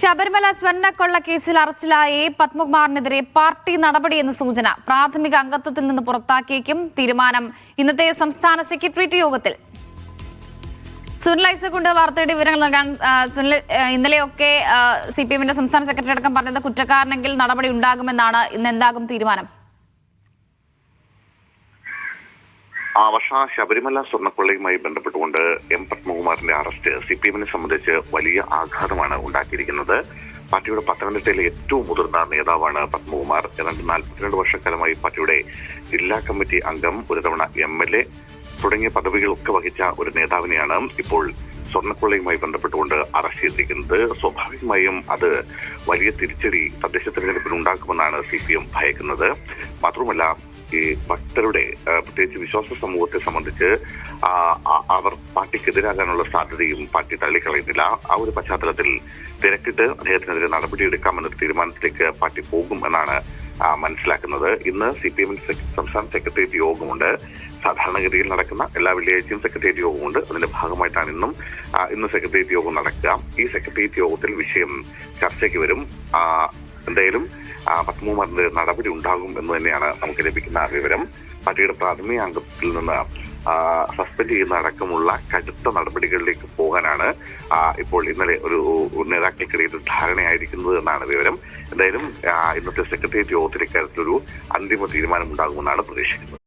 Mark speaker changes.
Speaker 1: ശബരിമല സ്വർണക്കൊള്ള കേസിൽ അറസ്റ്റിലായ A പത്മകുമാറിനെതിരെ party നടപടിയെന്ന് സൂചന പ്രാഥമിക അംഗത്വത്തിൽ നിന്ന് പുറത്താക്കിയേക്കും തീരുമാനം. ഇന്നത്തെ സംസ്ഥാന സെക്രട്ടേറിയറ്റ് യോഗത്തിൽ. സുനിൽ ഐസക്കുണ്ട് വാർത്തയുടെ വിവരങ്ങൾ നൽകാൻ സുനിൽ ഇന്നലെയൊക്കെ സി പി എമ്മിന്റെ സംസ്ഥാന സെക്രട്ടറി അടക്കം പറഞ്ഞത് കുറ്റക്കാരനെങ്കിൽ നടപടി ഉണ്ടാകുമെന്നാണ് ഇന്ന് എന്താകും തീരുമാനം
Speaker 2: ആ വർഷ ശബരിമല സ്വർണക്കൊള്ളയുമായി ബന്ധപ്പെട്ടുകൊണ്ട് എം പത്മകുമാറിന്റെ അറസ്റ്റ് സി പി എമ്മിനെ സംബന്ധിച്ച് വലിയ ആഘാതമാണ് ഉണ്ടാക്കിയിരിക്കുന്നത്. പാർട്ടിയുടെ പത്തനംതിട്ടയിലെ ഏറ്റവും മുതിർന്ന നേതാവാണ് പത്മകുമാർ. ഏതാണ്ട് നാൽപ്പത്തിരണ്ട് വർഷക്കാലമായി പാർട്ടിയുടെ ജില്ലാ കമ്മിറ്റി അംഗം ഒരു തവണ എം എൽ എ തുടങ്ങിയ പദവികളൊക്കെ വഹിച്ച ഒരു നേതാവിനെയാണ് ഇപ്പോൾ സ്വർണക്കൊള്ളയുമായി ബന്ധപ്പെട്ടുകൊണ്ട് അറസ്റ്റ് ചെയ്തിരിക്കുന്നത്. സ്വാഭാവികമായും അത് വലിയ തിരിച്ചടി തദ്ദേശ തെരഞ്ഞെടുപ്പിൽ ഉണ്ടാക്കുമെന്നാണ് സി പി എം ഭയക്കുന്നത്. മാത്രമല്ല ഈ ഭക്തരുടെ പ്രത്യേകിച്ച് വിശ്വാസ സമൂഹത്തെ സംബന്ധിച്ച് അവർ പാർട്ടിക്കെതിരാകാനുള്ള സാധ്യതയും പാർട്ടി തള്ളിക്കളയുന്നില്ല. ആ ഒരു പശ്ചാത്തലത്തിൽ തിരക്കിട്ട് അദ്ദേഹത്തിനെതിരെ നടപടിയെടുക്കാമെന്നൊരു തീരുമാനത്തിലേക്ക് പാർട്ടി പോകും എന്നാണ് മനസ്സിലാക്കുന്നത്. ഇന്ന് സി പി എമ്മിന്റെ സംസ്ഥാന സെക്രട്ടേറിയറ്റ് യോഗമുണ്ട്. സാധാരണഗതിയിൽ നടക്കുന്ന എല്ലാ വെള്ളിയാഴ്ചയും സെക്രട്ടേറിയറ്റ് യോഗമുണ്ട്. അതിന്റെ ഭാഗമായിട്ടാണ് ഇന്നും ഇന്ന് സെക്രട്ടേറിയറ്റ് യോഗം നടക്കുക. ഈ സെക്രട്ടേറിയറ്റ് യോഗത്തിൽ വിഷയം ചർച്ചയ്ക്ക് വരും. എന്തായാലും പത്മകുമാറിന്റെ നടപടി ഉണ്ടാകും എന്ന് തന്നെയാണ് നമുക്ക് ലഭിക്കുന്ന വിവരം. പാർട്ടിയുടെ പ്രാഥമിക അംഗത്തിൽ നിന്ന് സസ്പെൻഡ് ചെയ്യുന്ന അടക്കമുള്ള കടുത്ത നടപടികളിലേക്ക് പോകാനാണ് ഇപ്പോൾ ഇന്നലെ ഒരു നേതാക്കൾക്കിടയിൽ ധാരണയായിരിക്കുന്നത് എന്നാണ് വിവരം. എന്തായാലും ഇന്നത്തെ സെക്രട്ടേറിയറ്റ് യോഗത്തിൽ ഇക്കാര്യത്തിലൊരു അന്തിമ തീരുമാനം ഉണ്ടാകുമെന്നാണ് പ്രതീക്ഷിക്കുന്നത്.